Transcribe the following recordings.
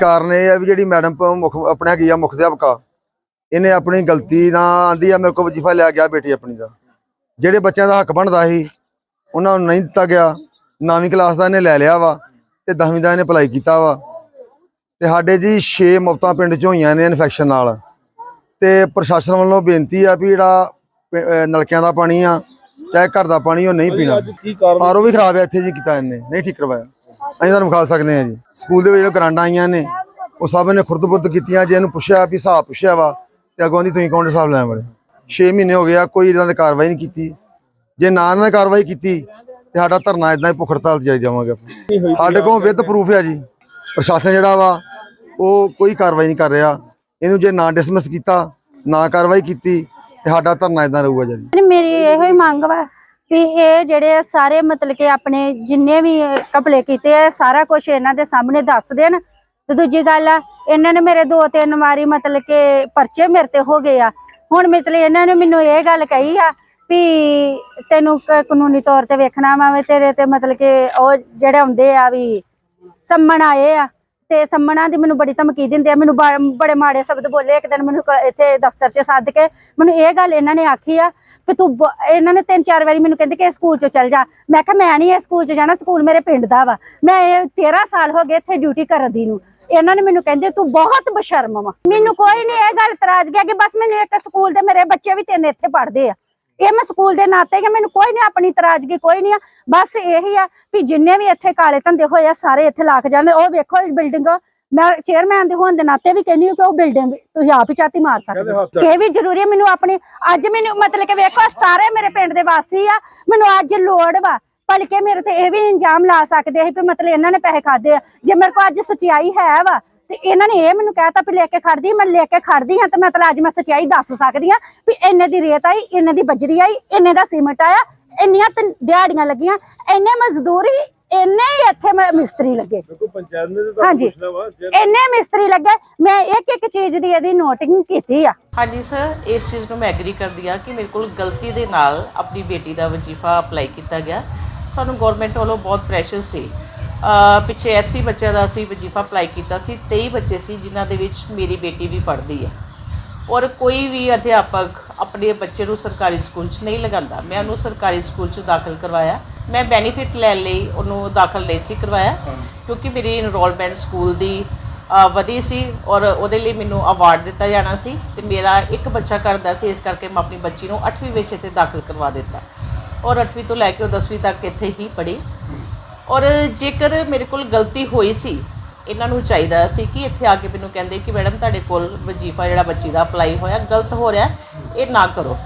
ਕਾਰਨ ਇਹ ਆ ਵੀ ਜਿਹੜੀ ਮੈਡਮ ਮੁੱਖ ਆਪਣੇ ਹੈਗੀ ਆ ਮੁੱਖ ਅਧਿਆਪਕਾ ਇਹਨੇ ਆਪਣੀ ਗਲਤੀ ਨਾਲ ਆਂਦੀ ਆ ਮੇਰੇ ਕੋਲ ਵਜੀਫਾ ਲਿਆ ਗਿਆ ਬੇਟੀ ਆਪਣੀ ਦਾ। ਜਿਹੜੇ ਬੱਚਿਆਂ ਦਾ ਹੱਕ ਬਣਦਾ ਸੀ ਉਹਨਾਂ ਨੂੰ ਨਹੀਂ ਦਿੱਤਾ ਗਿਆ ਨੌਵੀਂ ਕਲਾਸ ਦਾ ਇਹਨੇ ਲੈ ਲਿਆ ਵਾ ਤੇ 10ਵੀਂ ਦਾ ਇਹਨੇ ਅਪਲਾਈ ਕੀਤਾ ਵਾ। ਤੇ ਸਾਡੇ ਜੀ 6 ਮੌਤਾਂ ਪਿੰਡ 'ਚ ਹੋਈਆਂ ਨੇ ਇਨਫੈਕਸ਼ਨ ਨਾਲ। ਤੇ ਪ੍ਰਸ਼ਾਸਨ ਵੱਲੋਂ ਬੇਨਤੀ ਆ ਵੀ ਜਿਹੜਾ ਨਲਕਿਆਂ ਦਾ ਪਾਣੀ ਆ ਚਾਹੇ ਘਰ ਦਾ ਪਾਣੀ ਉਹ ਨਹੀਂ ਪੀਣਾ। ਆਰਓ ਵੀ ਖਰਾਬ ਹੈ ਇੱਥੇ ਜੀ ਕੀਤਾ ਇਹਨੇ ਨਹੀਂ ਠੀਕ ਕਰਵਾਇਆ। ਅਸੀਂ ਤੁਹਾਨੂੰ ਵਿਖਾ ਸਕਦੇ ਹਾਂ ਜੀ। ਸਕੂਲ ਦੇ ਵਿੱਚ ਜਿਹੜੇ ਗਰਾਂਡਾਂ ਆਈਆਂ ਨੇ, ਉਹ ਸਭ ਨੇ ਖੁਰਦ-ਬੁਰਦ ਕੀਤੀਆਂ ਜੇ ਇਹਨੂੰ ਪੁੱਛਿਆ ਵੀ ਹਿਸਾਬ ਪੁੱਛਿਆ ਵਾ, ਤੇ ਅੱਗੋਂ ਦੀ ਤੁਸੀਂ ਕੌਣ ਹਿਸਾਬ ਲੈਣ ਵਾਲੇ 6 ਮਹੀਨੇ ਹੋ ਗਏ ਕੋਈ ਇਹਨਾਂ ਨੇ ਕਾਰਵਾਈ ਨਹੀਂ ਕੀਤੀ। ਜੇ ਨਾ ਇਹਨਾਂ ਨੇ ਕਾਰਵਾਈ ਕੀਤੀ, ਤੇ ਸਾਡਾ ਧਰਨਾ ਇਦਾਂ ਹੀ ਭੁੱਖ ਹੜਤਾਲ ਤੇ ਜਾਈ ਜਾਵਾਂਗੇ ਸਾਡੇ ਕੋਲ ਵਿਦ ਪ੍ਰੂਫ ਹੈ ਜੀ। ਪ੍ਰਸ਼ਾਸਨ ਜਿਹੜਾ ਵਾ, ਉਹ ਕੋਈ ਕਾਰਵਾਈ ਨਹੀਂ ਕਰ ਰਿਹਾ। ਇਹਨੂੰ ਜੇ ਨਾ ਡਿਸਮਿਸ ਕੀਤਾ, ਨਾ ਕਾਰਵਾਈ ਕੀਤੀ, ਤੇ ਸਾਡਾ ਧਰਨਾ ਇਦਾਂ ਰਹੂਗਾ ਜੀ। ਮੇਰੀ ਇਹੋ ਹੀ ਮੰਗ ਵਾ। ਵੀ ਇਹ ਜਿਹੜੇ ਆ ਸਾਰੇ ਮਤਲਬ ਕਿ ਆਪਣੇ ਜਿੰਨੇ ਵੀ ਕਪੜੇ ਕੀਤੇ ਆ, ਸਾਰਾ ਕੁਝ ਇਹਨਾਂ ਦੇ ਸਾਹਮਣੇ ਦੱਸ ਦੇਣ ਤੇ ਦੂਜੀ ਗੱਲ ਆ, ਇਹਨਾਂ ਨੇ ਮੇਰੇ ਦੋ ਤਿੰਨ ਵਾਰੀ ਮਤਲਬ ਕਿ ਪਰਚੇ ਮੇਰੇ ਤੇ ਹੋ ਗਏ ਆ। ਹੁਣ ਮਤਲਬ ਇਹਨਾਂ ਨੇ ਮੈਨੂੰ ਇਹ ਗੱਲ ਕਹੀ ਆ ਵੀ ਤੈਨੂੰ ਕ- ਕਾਨੂੰਨੀ ਤੌਰ ਤੇ ਵੇਖਣਾ ਵਾ ਤੇਰੇ ਤੇ ਮਤਲਬ ਕਿ ਉਹ ਜਿਹੜੇ ਹੁੰਦੇ ਆ ਵੀ ਸੰਮਣ ਆਏ ਆ ਤੇ ਸੰਮਣਾ ਦੀ ਮੈਨੂੰ ਬੜੀ ਧਮਕੀ ਦਿੰਦੇ ਆ, ਮੈਨੂੰ ਬੜੇ ਮਾੜੇ ਸ਼ਬਦ ਬੋਲੇ, ਇੱਕ ਦਿਨ ਮੈਨੂੰ ਇੱਥੇ ਦਫ਼ਤਰ 'ਚ ਸੱਦ ਕੇ ਮੈਨੂੰ ਇਹ ਗੱਲ ਇਹਨਾਂ ਨੇ ਆਖੀ ਆ ਕਿ ਤੂੰ ਇਹਨਾਂ ਨੇ ਤਿੰਨ ਚਾਰ ਵਾਰੀ ਮੈਨੂੰ ਕਹਿੰਦੇ ਕਿ ਇਸ ਸਕੂਲ 'ਚ ਚੱਲ ਜਾ। ਮੈਂ ਕਿਹਾ ਮੈਂ ਨਹੀਂ ਇਹ ਸਕੂਲ 'ਚ ਜਾਣਾ, ਸਕੂਲ ਮੇਰੇ ਪਿੰਡ ਦਾ ਵਾ। ਮੈਂ ਇਹ 13 ਸਾਲ ਹੋ ਗਏ ਇੱਥੇ ਡਿਊਟੀ ਕਰਦੀ ਨੂੰ। ਇਹਨਾਂ ਨੇ ਮੈਨੂੰ ਕਹਿੰਦੇ ਤੂੰ ਬਹੁਤ ਬਸ਼ਰਮ ਵਾ। ਮੈਨੂੰ ਕੋਈ ਨਹੀਂ ਇਹ ਗੱਲ ਤਰਾਜ ਗਿਆ ਕਿ ਬਸ ਮੈਨੂੰ ਇੱਕ ਸਕੂਲ ਦੇ ਮੇਰੇ ਬੱਚੇ ਵੀ ਤਿੰਨ ਇੱਥੇ ਪੜ੍ਹਦੇ ਆ। ਇਹ ਮੈਂ ਸਕੂਲ ਦੇ ਨਾਤੇ ਕਿ ਮੈਨੂੰ ਕੋਈ ਨਹੀਂ ਆਪਣੀ ਇਤਰਾਜ਼ਗੀ ਕੋਈ ਨਹੀਂ ਆ। ਬਸ ਇਹੀ ਆ ਵੀ ਜਿੰਨੇ ਵੀ ਇੱਥੇ ਕਾਲੇ ਧੰਦੇ ਹੋਏ ਆ ਸਾਰੇ ਇੱਥੇ ਲੱਗ ਜਾਂਦੇ ਉਹ ਵੇਖੋ ਇਸ ਬਿਲਡਿੰਗ ਮੈਂ ਚੇਅਰਮੈਨ ਦੇ ਹੋਣ ਦੇ ਨਾਤੇ ਵੀ ਕਹਿੰਦੀ ਹਾਂ ਕਿ ਉਹ ਬਿਲਡਿੰਗ ਤੁਸੀਂ ਆਪ ਹੀ ਚਾਤੀ ਮਾਰ ਸਕਦੇ ਹੋ। ਇਹ ਵੀ ਜ਼ਰੂਰੀ ਹੈ ਮੈਨੂੰ ਆਪਣੀ ਅੱਜ ਮੈਨੂੰ ਮਤਲਬ ਕਿ ਵੇਖੋ ਸਾਰੇ ਮੇਰੇ ਪਿੰਡ ਦੇ ਵਾਸੀ ਆ। ਮੈਨੂੰ ਅੱਜ ਲੋੜ ਵਾ ਭਲਕੇ ਮੇਰੇ ਤੇ ਇਹ ਵੀ ਇੰਜਾਮ ਲਾ ਸਕਦੇ ਸੀ ਵੀ ਮਤਲਬ ਇਹਨਾਂ ਨੇ ਪੈਸੇ ਖਾਦੇ ਆ। ਜੇ ਮੇਰੇ ਕੋਲ ਅੱਜ ਸਚਾਈ ਹੈ ਵਾ ਤੇ ਇਹਨਾਂ ਨੇ ਇਹ ਮੈਨੂੰ ਕਹਿਤਾ ਵੀ ਲੈ ਕੇ ਖੜਦੀ ਮੈਂ ਲੈ ਕੇ ਖੜਦੀ ਹਾਂ ਤੇ ਮਤਲਬ ਅੱਜ ਮੈਂ ਸਚਾਈ ਦੱਸ ਸਕਦੀ ਹਾਂ ਵੀ ਇੰਨੇ ਦੀ ਰੇਤ ਆਈ ਇੰਨੇ ਦੀ ਬਜਰੀ ਆਈ ਇੰਨੇ ਦਾ ਸੀਮੈਂਟ ਆਇਆ ਇੰਨੀਆਂ ਤੇ ਦਿਹਾੜੀਆਂ ਲੱਗੀਆਂ ਇੰਨੇ ਮਜ਼ਦੂਰੀ ਇੰਨੇ ਹੀ ਇੱਥੇ ਮ- ਮਿਸਤਰੀ ਲੱਗੇ। ਦੇਖੋ ਪੰਚਾਇਤ ਨੇ ਤਾਂ ਹਾਂਜੀ। ਇੰਨੇ ਮਿਸਤਰੀ ਲੱਗੇ ਮੈਂ ਇੱਕ ਇੱਕ ਚੀਜ਼ ਦੀ ਇਹਦੀ ਨੋਟਿੰਗ ਕੀਤੀ ਆ। ਹਾਂਜੀ ਸਰ ਇਸ ਚੀਜ਼ ਨੂੰ ਮੈਂ ਐਗਰੀ ਕਰਦੀ ਹਾਂ ਕਿ ਮੇਰੇ ਕੋਲ ਗਲਤੀ ਦੇ ਨਾਲ ਆਪਣੀ ਬੇਟੀ ਦਾ ਵਜੀਫਾ ਅਪਲਾਈ ਕੀਤਾ ਗਿਆ। ਸਾਨੂੰ ਗਵਰਨਮੈਂਟ ਵੱਲੋਂ ਬਹੁਤ ਪ੍ਰੈਸ਼ਰ ਸੀ। ਪਿੱਛੇ 80 ਬੱਚਿਆਂ ਦਾ ਅਸੀਂ ਵਜੀਫਾ ਅਪਲਾਈ ਕੀਤਾ ਸੀ 23 ਬੱਚੇ ਸੀ ਜਿਨ੍ਹਾਂ ਦੇ ਵਿੱਚ ਮੇਰੀ ਬੇਟੀ ਵੀ ਪੜ੍ਹਦੀ ਹੈ। ਔਰ ਕੋਈ ਵੀ ਅਧਿਆਪਕ ਆਪਣੇ ਬੱਚੇ ਨੂੰ ਸਰਕਾਰੀ ਸਕੂਲ 'ਚ ਨਹੀਂ ਲਗਾਉਂਦਾ। ਮੈਂ ਉਹਨੂੰ ਸਰਕਾਰੀ ਸਕੂਲ 'ਚ ਦਾਖਲ ਕਰਵਾਇਆ। ਮੈਂ ਬੈਨੀਫਿਟ ਲੈਣ ਲਈ ਉਹਨੂੰ ਦਾਖਲ ਨਹੀਂ ਸੀ ਕਰਵਾਇਆ, ਕਿਉਂਕਿ ਮੇਰੀ ਇਨਰੋਲਮੈਂਟ ਸਕੂਲ ਦੀ ਵਧੀ ਸੀ ਔਰ ਉਹਦੇ ਲਈ ਮੈਨੂੰ ਅਵਾਰਡ ਦਿੱਤਾ ਜਾਣਾ ਸੀ ਤੇ ਮੇਰਾ ਇੱਕ ਬੱਚਾ ਕਰਦਾ ਸੀ, ਇਸ ਕਰਕੇ ਮੈਂ ਆਪਣੀ ਬੱਚੀ ਨੂੰ 8ਵੀਂ ਵਿੱਚ ਇੱਥੇ ਦਾਖਲ ਕਰਵਾ ਦਿੱਤਾ। ਔਰ 8ਵੀਂ ਤੋਂ ਲੈ ਕੇ ਉਹ 10ਵੀਂ ਤੱਕ ਇੱਥੇ ਹੀ ਪੜ੍ਹੀ। ਔਰ ਜੇਕਰ ਮੇਰੇ ਕੋਲ ਗਲਤੀ ਹੋਈ ਸੀ, ਇਹਨਾਂ ਨੂੰ ਚਾਹੀਦਾ ਸੀ ਕਿ ਇੱਥੇ ਆ ਕੇ ਮੈਨੂੰ ਕਹਿੰਦੇ ਕਿ ਮੈਡਮ ਤੁਹਾਡੇ ਕੋਲ ਵਜੀਫਾ ਜਿਹੜਾ ਬੱਚੀ ਦਾ ਅਪਲਾਈ ਹੋਇਆ, ਗਲਤ ਹੋ ਰਿਹਾ, ਇਹ ਨਾ ਕਰੋ।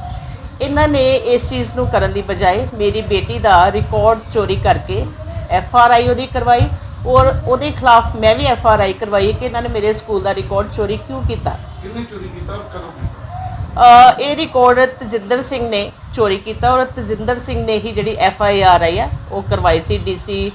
ਇਹਨਾਂ ਨੇ ਇਸ ਚੀਜ਼ ਨੂੰ ਕਰਨ ਦੀ ਬਜਾਏ ਮੇਰੀ ਬੇਟੀ ਦਾ ਰਿਕਾਰਡ ਚੋਰੀ ਕਰਕੇ ਐਫ ਆਰ ਆਈ ਉਹਦੀ ਕਰਵਾਈ ਔਰ ਉਹਦੇ ਖਿਲਾਫ ਮੈਂ ਵੀ ਐਫ ਆਰ ਆਈ ਕਰਵਾਈ ਕਿ ਇਹਨਾਂ ਨੇ ਮੇਰੇ ਸਕੂਲ ਦਾ ਰਿਕਾਰਡ ਚੋਰੀ ਕਿਉਂ ਕੀਤਾ? ਕਿੰਨੇ ਚੋਰੀ ਕੀਤਾ ਔਰ ਕਦੋਂ ਕੀਤਾ? ਇਹ ਰਿਕਾਰਡ ਤਜਿੰਦਰ ਸਿੰਘ ਨੇ ਚੋਰੀ ਕੀਤਾ ਔਰ ਤਜਿੰਦਰ ਸਿੰਘ ਨੇ ਹੀ ਜਿਹੜੀ ਐਫ ਆਈ ਆਰ ਆਈ ਆ ਉਹ ਕਰਵਾਈ ਸੀ ਡੀਸੀ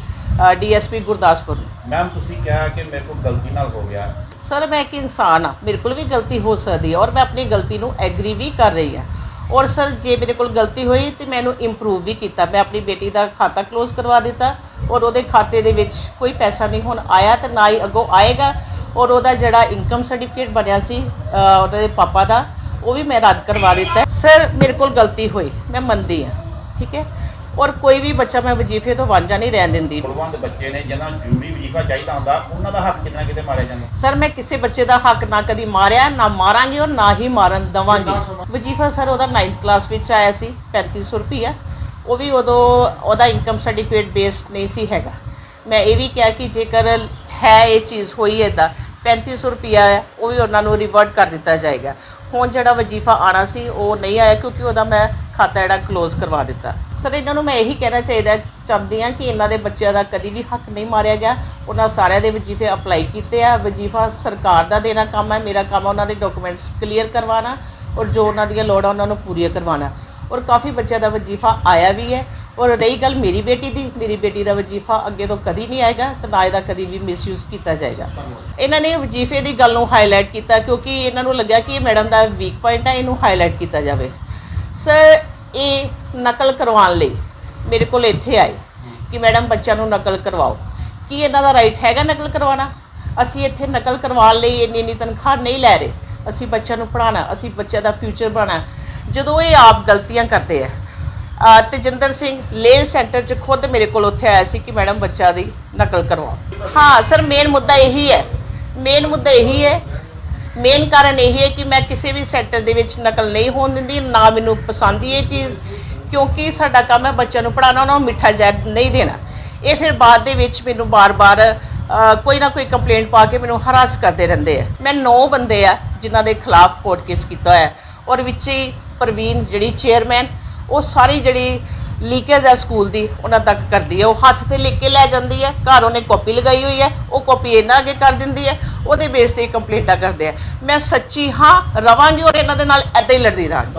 ਡੀਐਸਪੀ ਗੁਰਦਾਸਪੁਰ ਨੂੰ। ਮੈਮ ਤੁਸੀਂ ਕਿਹਾ ਕਿ ਮੇਰੇ ਕੋਲ ਗਲਤੀ ਨਾਲ ਹੋ ਗਿਆ। ਸਰ ਮੈਂ ਇੱਕ ਇਨਸਾਨ ਆ ਮੇਰੇ ਕੋਲ ਵੀ ਗਲਤੀ ਹੋ ਸਕਦੀ ਹੈ ਔਰ ਮੈਂ ਆਪਣੀ ਗਲਤੀ ਨੂੰ ਐਗਰੀ ਵੀ ਕਰ ਰਹੀ ਹਾਂ ਔਰ ਸਰ ਜੇ ਮੇਰੇ ਕੋਲ ਗਲਤੀ ਹੋਈ ਤੇ ਮੈਂ ਇਹਨੂੰ ਇੰਪਰੂਵ ਵੀ ਕੀਤਾ। ਮੈਂ ਆਪਣੀ ਬੇਟੀ ਦਾ ਖਾਤਾ ਕਲੋਜ਼ ਕਰਵਾ ਦਿੱਤਾ ਔਰ ਉਹਦੇ ਖਾਤੇ ਦੇ ਵਿੱਚ ਕੋਈ ਪੈਸਾ ਨਹੀਂ ਹੁਣ ਆਇਆ ਤੇ ਨਾ ਹੀ ਅੱਗੋਂ ਆਏਗਾ ਔਰ ਉਹਦਾ ਜਿਹੜਾ ਇਨਕਮ ਸਰਟੀਫਿਕੇਟ ਬਣਿਆ ਸੀ ਉਹਦੇ ਪਾਪਾ ਦਾ ਉਹ ਵੀ ਮੈਂ ਰੱਦ ਕਰਵਾ ਦਿੱਤਾ ਸਰ ਮੇਰੇ ਕੋਲ ਗਲਤੀ ਹੋਈ। ਮੈਂ ਮੰਨਦੀ ਹਾਂ। ਠੀਕ ਹੈ? ਔਰ ਕੋਈ ਵੀ ਬੱਚਾ ਮੈਂ ਵਜੀਫੇ ਤੋਂ ਵਾਂਝਾ ਨਹੀਂ ਰਹਿਣ ਦਿੰਦੀ। ਬਲਵੰਤ ਬੱਚੇ ਨੇ ਜਿਹਨਾਂ ਜ਼ਰੂਰੀ ਵਜੀਫਾ ਚਾਹੀਦਾ ਹੁੰਦਾ ਉਹਨਾਂ ਦਾ ਹੱਕ ਕਿਤੇ ਨਾ ਕਿਤੇ ਮਾਰਿਆ ਜਾਂਦਾ? ਸਰ ਮੈਂ ਕਿਸੇ ਬੱਚੇ ਦਾ ਹੱਕ ਨਾ ਕਦੀ ਮਾਰਿਆ ਨਾ ਮਾਰਾਂਗੀ ਔਰ ਨਾ ਹੀ ਮਾਰਨ ਦਵਾਂਗੀ। ਵਜੀਫਾ ਸਰ ਉਹਦਾ 9th ਕਲਾਸ ਵਿੱਚ ਆਇਆ ਸੀ 3500 ਰੁਪਈਆ। ਉਹ ਵੀ ਉਦੋਂ ਉਹਦਾ ਇਨਕਮ ਸਰਟੀਫਿਕੇਟ ਬੇਸਡ ਨਹੀਂ ਸੀ ਹੈਗਾ। ਮੈਂ ਇਹ ਵੀ ਕਿਹਾ ਕਿ ਜੇਕਰ ਹੈ ਇਹ ਚੀਜ਼ ਹੋਈ ਇਦਾਂ 3500 ਰੁਪਈਆ ਹੈ ਉਹ ਵੀ ਉਹਨਾਂ ਨੂੰ ਰਿਵਰਟ ਕਰ ਦਿੱਤਾ ਜਾਏਗਾ। ਹੁਣ ਜਿਹੜਾ ਵਜੀਫਾ ਆਣਾ ਸੀ, ਉਹ ਨਹੀਂ ਆਇਆ ਕਿਉਂਕਿ ਉਹਦਾ ਮੈਂ ਖਾਤਾ ਜਿਹੜਾ ਕਲੋਜ਼ ਕਰਵਾ ਦਿੱਤਾ। ਸਰ ਇਹਨਾਂ ਨੂੰ ਮੈਂ ਇਹੀ ਕਹਿਣਾ ਚਾਹੀਦਾ, ਚਾਹੁੰਦੀ ਹਾਂ ਕਿ ਇਹਨਾਂ ਦੇ ਬੱਚਿਆਂ ਦਾ ਕਦੀ ਵੀ ਹੱਕ ਨਹੀਂ ਮਾਰਿਆ ਗਿਆ। ਉਹਨਾਂ ਸਾਰਿਆਂ ਦੇ ਵਜੀਫੇ ਅਪਲਾਈ ਕੀਤੇ ਆ। ਵਜੀਫਾ ਸਰਕਾਰ ਦਾ ਦੇਣਾ ਕੰਮ ਹੈ। ਮੇਰਾ ਕੰਮ ਉਹਨਾਂ ਦੇ ਡਾਕੂਮੈਂਟਸ ਕਲੀਅਰ ਕਰਵਾਉਣਾ ਔਰ ਜੋ ਉਹਨਾਂ ਦੀਆਂ ਲੋੜਾਂ, ਉਹਨਾਂ ਨੂੰ ਪੂਰੀਆਂ ਕਰਵਾਉਣਾ। ਔਰ ਕਾਫੀ ਬੱਚਿਆਂ ਦਾ ਵਜੀਫਾ ਆਇਆ ਵੀ ਹੈ। ਔਰ ਰਹੀ ਗੱਲ ਮੇਰੀ ਬੇਟੀ ਦੀ, ਮੇਰੀ ਬੇਟੀ ਦਾ ਵਜੀਫਾ ਅੱਗੇ ਤੋਂ ਕਦੀ ਨਹੀਂ ਆਏਗਾ ਤੇ ਨਾ ਇਹਦਾ ਕਦੀ ਵੀ ਮਿਸਯੂਜ਼ ਕੀਤਾ ਜਾਏਗਾ। ਇਹਨਾਂ ਨੇ ਵਜੀਫੇ ਦੀ ਗੱਲ ਨੂੰ ਹਾਈਲਾਈਟ ਕੀਤਾ ਕਿਉਂਕਿ ਇਹਨਾਂ ਨੂੰ ਲੱਗਿਆ ਕਿ ਇਹ ਮੈਡਮ ਦਾ ਵੀਕ ਪੁਆਇੰਟ ਹੈ, ਇਹਨੂੰ ਹਾਈਲਾਈਟ ਕੀਤਾ ਜਾਵੇ। ਸਰ ਇਹ ਨਕਲ ਕਰਵਾਉਣ ਲਈ ਮੇਰੇ ਕੋਲ ਇੱਥੇ ਆਏ ਕਿ ਮੈਡਮ ਬੱਚਿਆਂ ਨੂੰ ਨਕਲ ਕਰਵਾਓ। ਕੀ ਇਹਨਾਂ ਦਾ ਰਾਈਟ ਹੈਗਾ ਨਕਲ ਕਰਵਾਉਣਾ? ਅਸੀਂ ਇੱਥੇ ਨਕਲ ਕਰਵਾਉਣ ਲਈ ਇੰਨੀ ਇੰਨੀ ਤਨਖਾਹ ਨਹੀਂ ਲੈ ਰਹੇ। ਅਸੀਂ ਬੱਚਿਆਂ ਨੂੰ ਪੜ੍ਹਾਉਣਾ, ਅਸੀਂ ਬੱਚਿਆਂ ਦਾ ਫਿਊਚਰ ਬਣਾਉਣਾ। ਜਦੋਂ ਇਹ ਆਪ ਗਲਤੀਆਂ ਕਰਦੇ ਆ, ਅਹ, ਤੇਜਿੰਦਰ ਸਿੰਘ ਲੇਲ ਸੈਂਟਰ 'ਚ ਖੁਦ ਮੇਰੇ ਕੋਲ ਉੱਥੇ ਆਇਆ ਸੀ ਕਿ ਮੈਡਮ ਬੱਚਾ ਦੀ ਨਕਲ ਕਰਵਾਓ। ਹਾਂ, ਸਰ ਮੇਨ ਮੁੱਦਾ ਇਹੀ ਹੈ। ਮੇਨ ਮੁੱਦਾ ਇਹੀ ਹੈ। ਮੇਨ ਕਾਰਨ ਇਹ ਹੈ ਕਿ ਮੈਂ ਕਿਸੇ ਵੀ ਸੈਂਟਰ ਦੇ ਵਿੱਚ ਨਕਲ ਨਹੀਂ ਹੋਣ ਦਿੰਦੀ, ਨਾ ਮੈਨੂੰ ਪਸੰਦ ਹੀ ਇਹ ਚੀਜ਼, ਕਿਉਂਕਿ ਸਾਡਾ ਕੰਮ ਹੈ ਬੱਚਿਆਂ ਨੂੰ ਪੜਾਉਣਾ ਉਹਨਾਂ ਨੂੰ ਮਿੱਠਾ ਜ਼ਹਿਰ ਨਹੀਂ ਦੇਣਾ। ਇਹ ਫਿਰ ਬਾਅਦ ਦੇ ਵਿੱਚ ਮੈਨੂੰ ਬਾਰ-ਬਾਰ ਕੋਈ ਨਾ ਕੋਈ ਕੰਪਲੇਂਟ ਪਾ ਕੇ ਮੈਨੂੰ ਹਰਾਸ ਕਰਦੇ ਰਹਿੰਦੇ ਆ। ਮੈਂ ਨੌ ਬੰਦੇ ਆ ਜਿਨ੍ਹਾਂ ਦੇ ਖਿਲਾਫ ਕੋਰਟ ਕੇਸ ਕੀਤਾ ਹੋਇਆ ਔਰ ਵਿੱਚ ਹੀ ਪ੍ਰਵੀਨ ਜਿਹੜੀ ਚੇਅਰਮੈਨ ਉਹ ਸਾਰੀ ਜਿਹੜੀ ਲੀਕੇਜ ਹੈ ਸਕੂਲ ਦੀ, ਉਹਨਾਂ ਤੱਕ ਕਰਦੀ ਹੈ। ਉਹ ਹੱਥ ਤੇ ਲਿਖ ਕੇ ਲੈ ਜਾਂਦੀ ਹੈ। ਘਰ ਉਹਨੇ ਕਾਪੀ ਲਗਾਈ ਹੋਈ ਹੈ। ਉਹ ਕਾਪੀ ਇਹਨਾਂ ਅੱਗੇ ਕਰ ਦਿੰਦੀ ਹੈ। ਉਹਦੇ ਬੇਸ ਤੇ ਕੰਪਲੇਂਟਾਂ ਕਰਦੇ ਆ ਮੈਂ ਸੱਚੀ ਹਾਂ, ਰਵਾਂਗੀ ਔਰ ਇਹਨਾਂ ਦੇ ਨਾਲ ਐਦਾਂ ਹੀ ਲੜਦੀ ਰਹਾਂਗੀ।